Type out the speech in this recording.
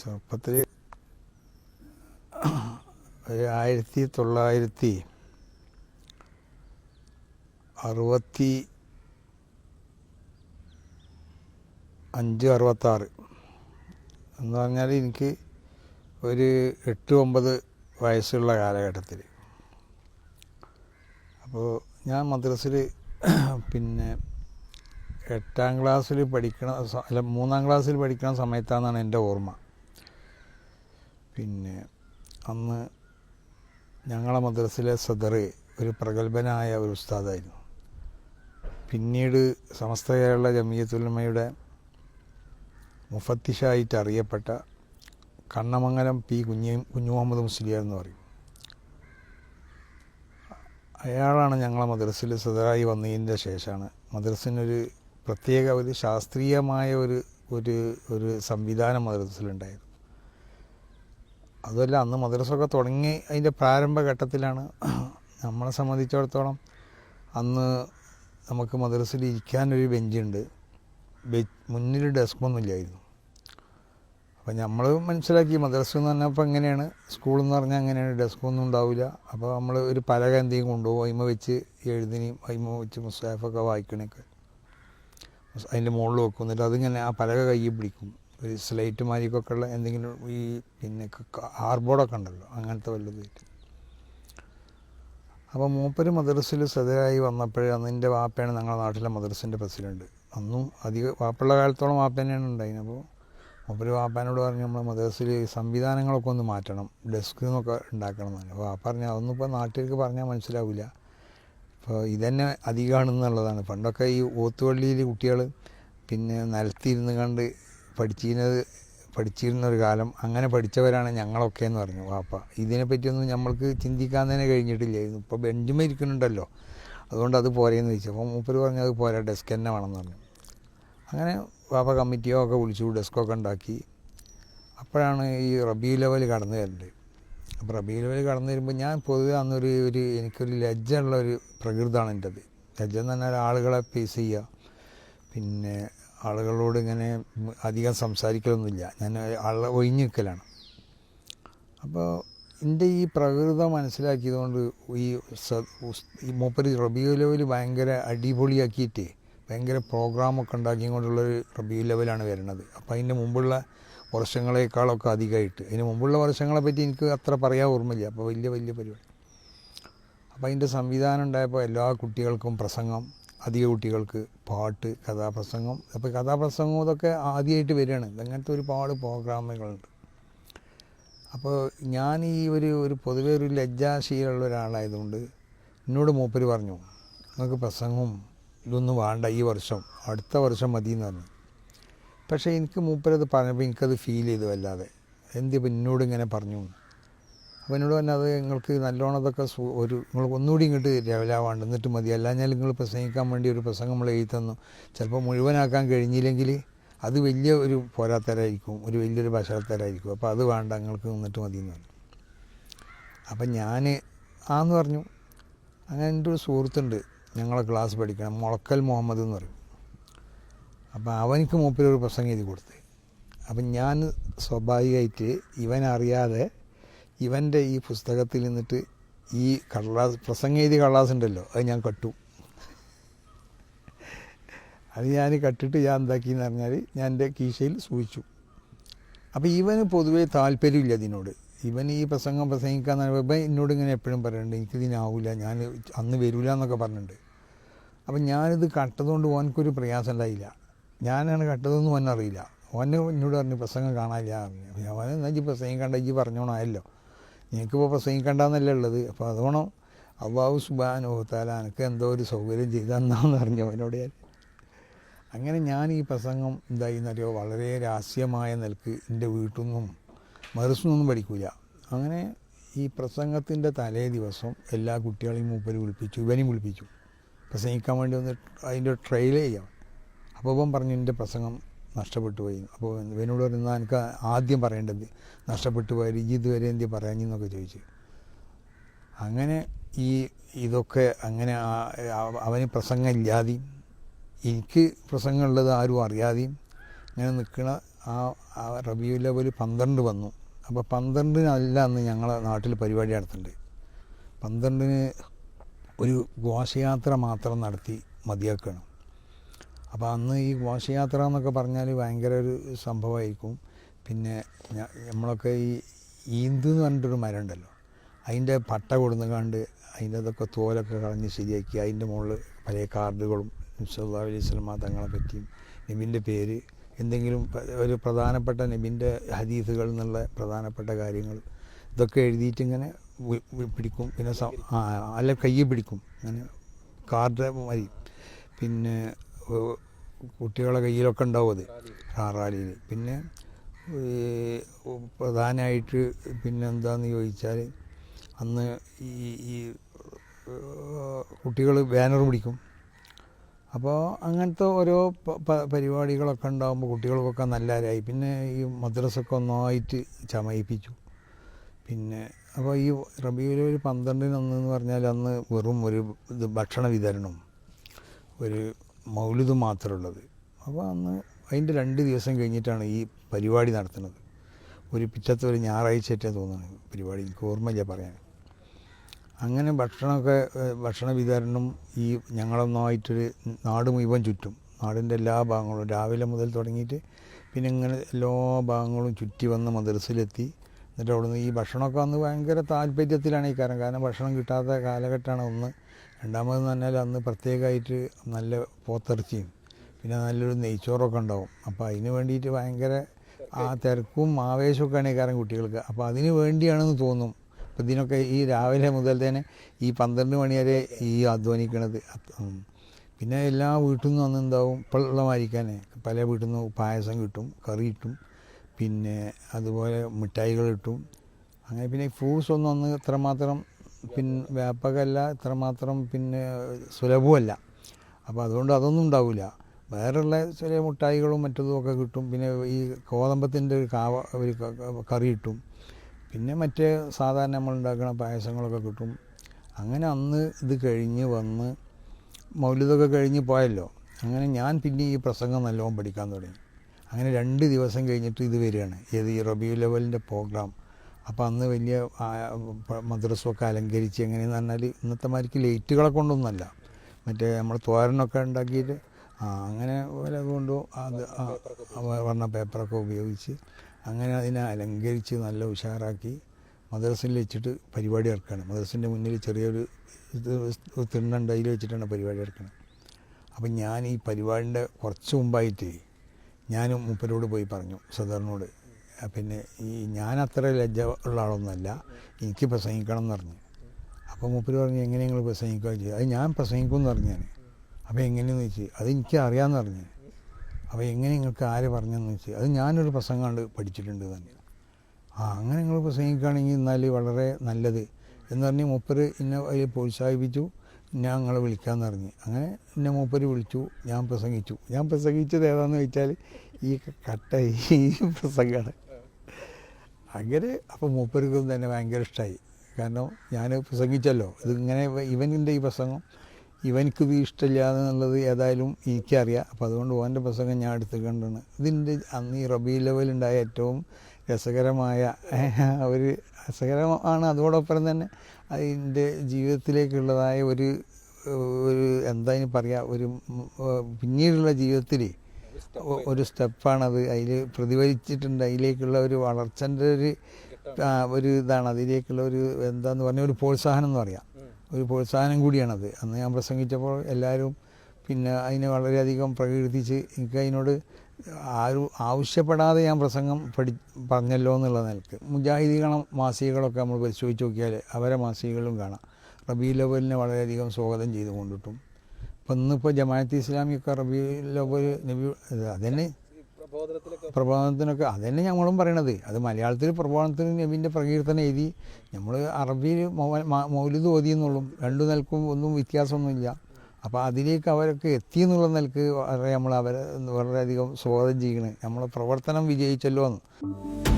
ചെറുപ്പത്തിൽ ഒരു ആയിരത്തി തൊള്ളായിരത്തി അറുപത്തി അഞ്ച് അറുപത്താറ് എന്ന് പറഞ്ഞാൽ എനിക്ക് ഒരു എട്ട് ഒമ്പത് വയസ്സുള്ള കാലഘട്ടത്തിൽ അപ്പോൾ ഞാൻ മദ്രസിൽ പിന്നെ എട്ടാം ക്ലാസ്സിൽ പഠിക്കണ അല്ല മൂന്നാം ക്ലാസ്സിൽ പഠിക്കണ സമയത്താണെന്നാണ് എന്റെ ഓർമ്മ. പിന്നെ അന്ന് ഞങ്ങളെ മദ്രസിലെ സദർ ഒരു പ്രഗത്ഭനായ ഒരു ഉസ്താദായിരുന്നു. പിന്നീട് സമസ്ത കേരള ജമിയത്തുലമയുടെ മുഫത്തിഷായിട്ട് അറിയപ്പെട്ട കണ്ണമംഗലം പി കുഞ്ഞി കുഞ്ഞു മുഹമ്മദ് മുസ്ലിയാർ എന്ന് പറയും. അയാളാണ് ഞങ്ങളെ മദ്രസിൽ സദറായി വന്നതിന്റെ ശേഷമാണ് മദ്രസിനൊരു പ്രത്യേക ഒരു ശാസ്ത്രീയമായ ഒരു ഒരു ഒരു സംവിധാനം മദ്രസിലുണ്ടായത്. അതുമല്ല അന്ന് മദ്രസൊക്കെ തുടങ്ങി അതിന്റെ പ്രാരംഭഘട്ടത്തിലാണ് നമ്മളെ സംബന്ധിച്ചിടത്തോളം അന്ന് നമുക്ക് മദ്രസയിൽ ഇരിക്കാനൊരു ബെഞ്ചുണ്ട്. ബെ- മുന്നിൽ ഡെസ്കൊന്നുമില്ലായിരുന്നു ഇല്ലായിരുന്നു. അപ്പം നമ്മൾ മനസ്സിലാക്കി മദ്രസ എന്ന് പറഞ്ഞാൽ അപ്പോൾ എങ്ങനെയാണ്? സ്കൂൾ എന്ന് പറഞ്ഞാൽ അങ്ങനെയാണ് ഡെസ്കൊന്നും ഉണ്ടാവില്ല. അപ്പോൾ നമ്മൾ ഒരു പലക എന്തെങ്കിലും കൊണ്ടുപോകും. അതിമ വെച്ച് എഴുതിനെയും അതിമ വെച്ച് മുസ്താഫൊക്കെ വായിക്കണൊക്കെ. അതിന്റെ മുകളിൽ വെക്കും. എന്നിട്ട് അതിങ്ങനെ ആ പലക കയ്യിൽ പിടിക്കും. ഒരു സ്ലേറ്റ് മാരിക്കൊക്കെ ഉള്ള എന്തെങ്കിലും ഈ പിന്നെ ഹാർബോർഡൊക്കെ ഉണ്ടല്ലോ അങ്ങനത്തെ വല്ലതും അപ്പോൾ മൂപ്പര് മദ്രസിൽ സദരായി വന്നപ്പോഴേ അന്ന് എന്റെ വാപ്പയാണ് ഞങ്ങളുടെ നാട്ടിലെ മദ്രസിന്റെ പ്രസിഡന്റ് അന്നും അധിക വാപ്പുള്ള കാലത്തോളം വാപ്പ തന്നെയാണ് ഉണ്ടായിരുന്നത്. അപ്പോൾ മൂപ്പര് വാപ്പാനോട് പറഞ്ഞു നമ്മൾ മദ്രസിൽ സംവിധാനങ്ങളൊക്കെ ഒന്ന് മാറ്റണം ഡെസ്ക് എന്നൊക്കെ ഉണ്ടാക്കണം എന്നാണ് അപ്പോൾ വാപ്പ പറഞ്ഞു അതൊന്നും ഇപ്പോൾ നാട്ടിലേക്ക് പറഞ്ഞാൽ മനസ്സിലാവില്ല അപ്പോൾ ഇതന്നെ അധികമാണെന്നുള്ളതാണ് പണ്ടൊക്കെ ഈ ഓത്തുവള്ളിയിൽ കുട്ടികൾ പിന്നെ നിലത്തിരുന്ന് കണ്ട് പഠിച്ചിരുന്നത് പഠിച്ചിരുന്ന ഒരു കാലം അങ്ങനെ പഠിച്ചവരാണ് ഞങ്ങളൊക്കെ എന്ന് പറഞ്ഞു വാപ്പ. ഇതിനെപ്പറ്റിയൊന്നും നമ്മൾക്ക് ചിന്തിക്കാൻ തന്നെ കഴിഞ്ഞിട്ടില്ലായിരുന്നു. ഇപ്പോൾ ബെഞ്ചുമേ ഇരിക്കുന്നുണ്ടല്ലോ. അതുകൊണ്ട് അത് പോരെയെന്ന് ചോദിച്ചു. അപ്പോൾ മൂപ്പര് പറഞ്ഞു അത് പോരാ ഡെസ്ക് തന്നെ വേണമെന്ന് പറഞ്ഞു. അങ്ങനെ വാപ്പ കമ്മിറ്റിയോ ഒക്കെ വിളിച്ചു ഡെസ്കൊക്കെ ഉണ്ടാക്കി. അപ്പോഴാണ് ഈ റബി ലെവൽ കടന്നു വരുന്നത് അപ്പോൾ റബി ലെവൽ കടന്നു വരുമ്പോൾ ഞാൻ പൊതുവെ അന്നൊരു ഒരു എനിക്കൊരു ലജ്ജുള്ള ഒരു പ്രകൃതമാണ് എന്റെത്. ലജ്ജ എന്ന് പറഞ്ഞാൽ ആളുകളെ ഫേസ് ചെയ്യുക. പിന്നെ ആളുകളോട് ഇങ്ങനെ അധികം സംസാരിക്കലൊന്നുമില്ല. ഞാൻ ആളെ ഒഴിഞ്ഞു നിൽക്കലാണ് അപ്പോൾ എന്റെ ഈ പ്രകൃതം മനസ്സിലാക്കിയതുകൊണ്ട് ഈ ഈ മൂപ്പര് റബിയു ലെവൽ ഭയങ്കര അടിപൊളിയാക്കിയിട്ട് ഭയങ്കര പ്രോഗ്രാമൊക്കെ ഉണ്ടാക്കിക്കൊണ്ടുള്ളൊരു റബിയു ലെവലാണ് വരുന്നത്. അപ്പോൾ അതിന്റെ മുമ്പുള്ള വർഷങ്ങളെക്കാളൊക്കെ അധികമായിട്ട് അതിന് മുമ്പുള്ള വർഷങ്ങളെ പറ്റി എനിക്ക് അത്ര പറയാൻ ഓർമ്മയില്ല. അപ്പോൾ വലിയ വലിയ പരിപാടി. അപ്പോൾ അതിന്റെ സംവിധാനം ഉണ്ടായപ്പോൾ എല്ലാ കുട്ടികൾക്കും പ്രസംഗം അധിക കുട്ടികൾക്ക് പാട്ട് കഥാപ്രസംഗം. അപ്പോൾ കഥാപ്രസംഗം ഇതൊക്കെ ആദ്യമായിട്ട് വരികയാണ്. അങ്ങനത്തെ ഒരുപാട് പ്രോഗ്രാമുകളുണ്ട്. അപ്പോൾ ഞാൻ ഈ ഒരു ഒരു പൊതുവേ ഒരു ലജ്ജാശീലമുള്ള ഒരാളായതുകൊണ്ട് എന്നോട് മൂപ്പര് പറഞ്ഞു നിങ്ങൾക്ക് പ്രസംഗവും ഇതൊന്നും വേണ്ട ഈ വർഷം അടുത്ത വർഷം മതി എന്ന് പറഞ്ഞു. പക്ഷേ എനിക്ക് മൂപ്പരത് പറഞ്ഞപ്പോൾ എനിക്കത് ഫീൽ ചെയ്തു വല്ലാതെ. എന്തിപ്പോൾ എന്നോട് ഇങ്ങനെ പറഞ്ഞു അപ്പോൾ എന്നോട് അത് നിങ്ങൾക്ക് നല്ലോണം അതൊക്കെ ഒരു നിങ്ങൾ ഒന്നുകൂടി ഇങ്ങോട്ട് ലെവലാവാണ്ട് എന്നിട്ട് മതി. അല്ലാഞ്ഞാൽ നിങ്ങൾ പ്രസംഗിക്കാൻ വേണ്ടി ഒരു പ്രസംഗം നമ്മൾ എഴുതി തന്നു. ചിലപ്പോൾ മുഴുവനാക്കാൻ കഴിഞ്ഞില്ലെങ്കിൽ അത് വലിയ ഒരു പോരാത്തരായിരിക്കും ഒരു വലിയൊരു ഭക്ഷണത്തരായിരിക്കും അപ്പോൾ അത് വേണ്ട നിങ്ങൾക്ക് നിന്നിട്ട് മതി എന്ന് പറഞ്ഞു. അപ്പം ഞാൻ ആന്ന് പറഞ്ഞു. അങ്ങനെ എന്റെ ഒരു സുഹൃത്തുണ്ട്. ഞങ്ങളെ ക്ലാസ് പഠിക്കണം. മുളക്കൽ മുഹമ്മദ് എന്ന് പറയും. അപ്പോൾ അവനിക്ക് മൂപ്പിലൊരു പ്രസംഗം എഴുതി കൊടുത്ത്. അപ്പം ഞാൻ സ്വാഭാവികമായിട്ട് ഇവൻ അറിയാതെ ഇവന്റെ ഈ പുസ്തകത്തിൽ നിന്നിട്ട് ഈ കടലാസ് പ്രസംഗം എഴുതിയ കടലാസ് ഉണ്ടല്ലോ അത് ഞാൻ കട്ടു. അത് ഞാൻ കട്ടിട്ട് ഞാൻ എന്താക്കിയെന്ന് പറഞ്ഞാൽ ഞാൻ എന്റെ കീശയിൽ സൂക്ഷിച്ചു. അപ്പോൾ ഇവന് പൊതുവേ താല്പര്യമില്ല ഇതിനോട്. ഇവൻ ഈ പ്രസംഗം പ്രസംഗിക്കാന്ന് പറയുമ്പോൾ എന്നോട് ഇങ്ങനെ എപ്പോഴും പറയുന്നുണ്ട് എനിക്കിതിനാവില്ല ഞാൻ അന്ന് വരില്ല എന്നൊക്കെ പറഞ്ഞിട്ടുണ്ട്. അപ്പം ഞാനിത് കട്ടതുകൊണ്ട് ഓനക്കൊരു പ്രയാസം ഉണ്ടായില്ല. ഞാനാണ് കട്ടതെന്ന് ഓനറിയില്ല. ഓനെ എന്നോട് പറഞ്ഞു പ്രസംഗം കാണാനില്ല പറഞ്ഞു. അപ്പോൾ ഞാൻ ഈ പ്രസംഗം കണ്ട ഈ പറഞ്ഞോണായല്ലോ നിനക്കിപ്പോൾ പ്രസംഗിക്കണ്ടെന്നല്ലേ ഉള്ളത്. അപ്പോൾ അതോണം അള്ളാഹു സുബാൻ ഓഹത്താല എനിക്ക് എന്തോ ഒരു സൗകര്യം ചെയ്തെന്നാന്ന് പറഞ്ഞു അവനോട് ഞാൻ. അങ്ങനെ ഞാൻ ഈ പ്രസംഗം എന്തായിന്നറിയോ? വളരെ രഹസ്യമായ നിലയ്ക്ക് എന്റെ വീട്ടിൽ നിന്നും മറുസൊന്നും പഠിക്കില്ല അങ്ങനെ ഈ പ്രസംഗത്തിന്റെ തലേ ദിവസം എല്ലാ കുട്ടികളെയും മൂപ്പര് വിളിപ്പിച്ചു ഇവനെയും വിളിപ്പിച്ചു. പ്രസംഗിക്കാൻ വേണ്ടി ഒന്ന് അതിന്റെ ട്രയൽ ചെയ്യാം. അപ്പോൾ പറഞ്ഞു എന്റെ പ്രസംഗം നഷ്ടപ്പെട്ടു പോയി. അപ്പോൾ ഇവനോട് പറഞ്ഞാൽ എനിക്ക് ആദ്യം പറയേണ്ടത് നഷ്ടപ്പെട്ടു പോയാൽ ഈ ഇതുവരെ എന്തി പറയാഞ്ഞെന്നൊക്കെ ചോദിച്ചു. അങ്ങനെ ഈ ഇതൊക്കെ അങ്ങനെ അവന് പ്രസംഗം ഇല്ലാതെയും എനിക്ക് പ്രസംഗമുള്ളത് ആരും അറിയാതെയും ഇങ്ങനെ നിൽക്കണ ആ ആ റബിയു ലെവൽ പന്ത്രണ്ട് വന്നു. അപ്പോൾ പന്ത്രണ്ടിനല്ല അന്ന് ഞങ്ങളെ നാട്ടിൽ പരിപാടി നടത്തുന്നുണ്ട് പന്ത്രണ്ടിന് ഒരു ഘോഷയാത്ര മാത്രം നടത്തി മതിയാക്കണം അപ്പോൾ അന്ന് ഈ ഘോഷയാത്ര എന്നൊക്കെ പറഞ്ഞാൽ ഭയങ്കര ഒരു സംഭവമായിരിക്കും പിന്നെ നമ്മളൊക്കെ ഈ ഈന്ത് എന്ന് പറഞ്ഞിട്ടൊരു മരം ഉണ്ടല്ലോ അതിന്റെ പട്ട കൊടുന്ന് കണ്ട് അതിന്റെ അതൊക്കെ തോലൊക്കെ കളഞ്ഞ് ശരിയാക്കി അതിന്റെ മുകളിൽ പല കാർഡുകളും സല്ലാ അലൈഹി സ്വലമാ തങ്ങളെ പറ്റിയും നബിന്റെ പേര് എന്തെങ്കിലും ഒരു പ്രധാനപ്പെട്ട നബിന്റെ ഹദീസുകൾ എന്നുള്ള പ്രധാനപ്പെട്ട കാര്യങ്ങൾ ഇതൊക്കെ എഴുതിയിട്ട് ഇങ്ങനെ പിടിക്കും. പിന്നെ അല്ല കയ്യിൽ പിടിക്കും. അങ്ങനെ കാർഡ് മതി. പിന്നെ കുട്ടികളെ കയ്യിലൊക്കെ ഉണ്ടാവും അത്. റാറാലിയിൽ പിന്നെ ഈ പ്രധാനമായിട്ട് പിന്നെന്താന്ന് ചോദിച്ചാൽ അന്ന് ഈ ഈ കുട്ടികൾ ബാനർ പിടിക്കും. അപ്പോൾ അങ്ങനത്തെ ഓരോ പരിപാടികളൊക്കെ ഉണ്ടാകുമ്പോൾ കുട്ടികൾക്കൊക്കെ നല്ലതായി. പിന്നെ ഈ മദ്രസൊക്കെ ഒന്നായിട്ട് ചമയിപ്പിച്ചു. പിന്നെ അപ്പോൾ ഈ റബിയിൽ ഒരു പന്ത്രണ്ടിന് അന്ന് എന്ന് പറഞ്ഞാൽ അന്ന് വെറും ഒരു ഇത് ഭക്ഷണ വിതരണം. ഒരു മൗലിദ് മാത്രമുള്ളത്. അപ്പോൾ അന്ന് അതിന്റെ രണ്ട് ദിവസം കഴിഞ്ഞിട്ടാണ് ഈ പരിപാടി നടത്തുന്നത്. ഒരു പിറ്റത്തെ ഒരു ഞായറാഴ്ചയായിട്ടേ തോന്നുന്നു പരിപാടി. എനിക്ക് ഓർമ്മയില്ല പറയാൻ. അങ്ങനെ ഭക്ഷണമൊക്കെ ഭക്ഷണ വിതരണം ഈ ഞങ്ങളൊന്നായിട്ടൊരു നാട് മുഴുവൻ ചുറ്റും. നാടിന്റെ എല്ലാ ഭാഗങ്ങളും രാവിലെ മുതൽ തുടങ്ങിയിട്ട് പിന്നെ ഇങ്ങനെ എല്ലാ ഭാഗങ്ങളും ചുറ്റി വന്ന് മദ്രസിലെത്തി എന്നിട്ട് അവിടുന്ന് ഈ ഭക്ഷണമൊക്കെ അന്ന് ഭയങ്കര താല്പര്യത്തിലാണ് ഈ കാരണം. കാരണം ഭക്ഷണം കിട്ടാത്ത കാലഘട്ടമാണ് ഒന്ന് രണ്ടാമതെന്ന് പറഞ്ഞാൽ അന്ന് പ്രത്യേകമായിട്ട് നല്ല പോത്തിറച്ചിയും പിന്നെ നല്ലൊരു നെയ്ച്ചോറൊക്കെ ഉണ്ടാവും. അപ്പോൾ അതിന് വേണ്ടിയിട്ട് ഭയങ്കര ആ തിരക്കും ആവേശമൊക്കെയാണ് കാരണം കുട്ടികൾക്ക്. അപ്പോൾ അതിന് വേണ്ടിയാണെന്ന് തോന്നും. അപ്പോൾ ഇതിനൊക്കെ ഈ രാവിലെ മുതൽ തന്നെ ഈ പന്ത്രണ്ട് മണി വരെ ഈ അധ്വാനിക്കണത്. പിന്നെ എല്ലാ വീട്ടിൽ നിന്നും അന്ന് എന്താവും? ഇപ്പോഴുള്ള മാരിക്കാനെ പല വീട്ടിൽ നിന്ന് പായസം കിട്ടും കറി കിട്ടും. പിന്നെ അതുപോലെ മിഠായികൾ കിട്ടും. അങ്ങനെ പിന്നെ ഫ്രൂട്ട്സ് ഒന്നും അന്ന് ഇത്രമാത്രം പിന്നെ വ്യാപകമല്ല ഇത്രമാത്രം പിന്നെ സുലഭമല്ല അപ്പോൾ അതുകൊണ്ട് അതൊന്നും ഉണ്ടാവില്ല. വേറെയുള്ള ചെറിയ മുട്ടായികളും മറ്റതും ഒക്കെ കിട്ടും. പിന്നെ ഈ കോതമ്പത്തിന്റെ ഒരു കാവ ഒരു കറി കിട്ടും. പിന്നെ മറ്റേ സാധാരണ നമ്മൾ ഉണ്ടാക്കുന്ന പായസങ്ങളൊക്കെ കിട്ടും. അങ്ങനെ അന്ന് ഇത് കഴിഞ്ഞ് വന്ന് മൗലിതൊക്കെ കഴിഞ്ഞ് പോയല്ലോ. അങ്ങനെ ഞാൻ പിന്നെ ഈ പ്രസംഗം നല്ലോണം പഠിക്കാൻ തുടങ്ങി. അങ്ങനെ രണ്ട് ദിവസം കഴിഞ്ഞിട്ട് ഇത് വരികയാണ്. ഏത് ഈ റബിയു ലെവലിന്റെ പ്രോഗ്രാം അപ്പോൾ അന്ന് വലിയ മദ്രസമൊക്കെ അലങ്കരിച്ച് എങ്ങനെയെന്ന് പറഞ്ഞാൽ ഇന്നത്തെ മാതിരിക്ക് ലൈറ്റുകളെ കൊണ്ടൊന്നുമല്ല. മറ്റേ നമ്മൾ തോരനൊക്കെ ഉണ്ടാക്കിയിട്ട് അങ്ങനെ പോലെ കൊണ്ട് അത് വർണ പേപ്പറൊക്കെ ഉപയോഗിച്ച് അങ്ങനെ അതിനെ അലങ്കരിച്ച് നല്ല ഉഷാറാക്കി മദ്രസയിൽ വെച്ചിട്ട് പരിപാടി ഇറക്കുകയാണ് മദ്രസിന്റെ മുന്നിൽ ചെറിയൊരു ഇത് തിണ്ണുണ്ട് അതിൽ വെച്ചിട്ടാണ് പരിപാടി ഇറക്കുന്നത് അപ്പം ഞാൻ ഈ പരിപാടിന്റെ കുറച്ച് മുമ്പായിട്ട് ഞാൻ മുപ്പരോട് പോയി പറഞ്ഞു സദറിനോട്. പിന്നെ ഈ ഞാൻ അത്ര ലജ്ജ ഉള്ള ആളൊന്നുമല്ല. എനിക്ക് പ്രസംഗിക്കണം എന്ന് പറഞ്ഞു. അപ്പോൾ മൂപ്പര് പറഞ്ഞു എങ്ങനെ നിങ്ങൾ പ്രസംഗിക്കുക ചെയ്യും? അത് ഞാൻ പ്രസംഗിക്കും എന്ന് പറഞ്ഞു ഞാൻ അപ്പോൾ എങ്ങനെയെന്ന് വെച്ച് അത് എനിക്ക് അറിയാമെന്ന് പറഞ്ഞു. അപ്പോൾ എങ്ങനെ നിങ്ങൾക്ക് ആര് പറഞ്ഞെന്ന് വെച്ച് അത് ഞാനൊരു പ്രസംഗം കണ്ട് പഠിച്ചിട്ടുണ്ട് തന്നെ ആ അങ്ങനെ നിങ്ങൾ പ്രസംഗിക്കുകയാണെങ്കിൽ എന്നാൽ വളരെ നല്ലത്. എന്ന് പറഞ്ഞ് മൂപ്പര് എന്നെ അതിൽ പ്രോത്സാഹിപ്പിച്ചു. ഞാൻ നിങ്ങളെ വിളിക്കാമെന്ന് പറഞ്ഞു. അങ്ങനെ എന്നെ മൂപ്പര് വിളിച്ചു. ഞാൻ പ്രസംഗിച്ചു. ഞാൻ പ്രസംഗിച്ചത് ഏതാണെന്ന് വെച്ചാൽ ഈ കട്ട ഈ പ്രസംഗമാണ്. അങ്ങനെ അപ്പോൾ മൂപ്പർക്കും തന്നെ ഭയങ്കര ഇഷ്ടമായി കാരണം ഞാൻ പ്രസംഗിച്ചല്ലോ ഇതിങ്ങനെ ഇവനിന്റെ ഈ പ്രസംഗം ഇവനിക്ക് ഇഷ്ടമില്ല എന്നുള്ളത് ഏതായാലും എനിക്കറിയാം. അപ്പോൾ അതുകൊണ്ട് ഓന്റെ പ്രസംഗം ഞാൻ എടുത്ത് കണ്ടാണ് ഇതിന്റെ അന്ന് ഈ റബി ലെവലുണ്ടായ ഏറ്റവും രസകരമായ ഒരു രസകരമാണ് അതോടൊപ്പം തന്നെ അതിന്റെ ജീവിതത്തിലേക്കുള്ളതായ ഒരു ഒരു എന്താ ഇനി പറയുക ഒരു പിന്നീടുള്ള ജീവിതത്തിൽ ഒരു സ്റ്റെപ്പാണത് അതിൽ പ്രതിഫലിച്ചിട്ടുണ്ട്. അതിലേക്കുള്ള ഒരു വളർച്ചന്റെ ഒരു ഒരു ഇതാണ്. അതിലേക്കുള്ള ഒരു എന്താന്ന് പറഞ്ഞാൽ ഒരു പ്രോത്സാഹനം എന്ന് പറയാം. ഒരു പ്രോത്സാഹനം കൂടിയാണത്. അന്ന് ഞാൻ പ്രസംഗിച്ചപ്പോൾ എല്ലാവരും പിന്നെ അതിനെ വളരെയധികം പ്രകീർത്തിച്ച് എനിക്ക് അതിനോട് ആരും ആവശ്യപ്പെടാതെ ഞാൻ പ്രസംഗം പഠി പറഞ്ഞല്ലോ എന്നുള്ള നിലയ്ക്ക്. മുജാഹിദികളും മാസികകളൊക്കെ നമ്മൾ പരിശോധിച്ച് നോക്കിയാൽ അവരെ മാസികകളും കാണാം. റബീ ലവലിനെ വളരെയധികം സ്വാഗതം ചെയ്തു കൊണ്ടിട്ടും ഇപ്പം ഇന്നിപ്പോൾ ജമാഅത്ത് ഇസ്ലാമിയൊക്കെ റബീ ലെവൽ നബി അതന്നെ. പ്രബോധനത്തിനൊക്കെ അതന്നെ ഞങ്ങളും പറയണത്. അത് മലയാളത്തിൽ പ്രബോധനത്തിന് നബീന്റെ പ്രകീർത്തനം എഴുതി. നമ്മൾ അറബിയിൽ മൗലിദ് ഓതി എന്നുള്ളൂ. രണ്ടു നിലക്കും ഒന്നും വ്യത്യാസമൊന്നുമില്ല. അപ്പോൾ അതിലേക്ക് അവരൊക്കെ എത്തി എന്നുള്ള നിലയ്ക്ക് വളരെ നമ്മൾ അവരെ വളരെയധികം സ്വാഗതം ചെയ്യണേ. നമ്മളെ പ്രവർത്തനം വിജയിച്ചല്ലോ എന്ന്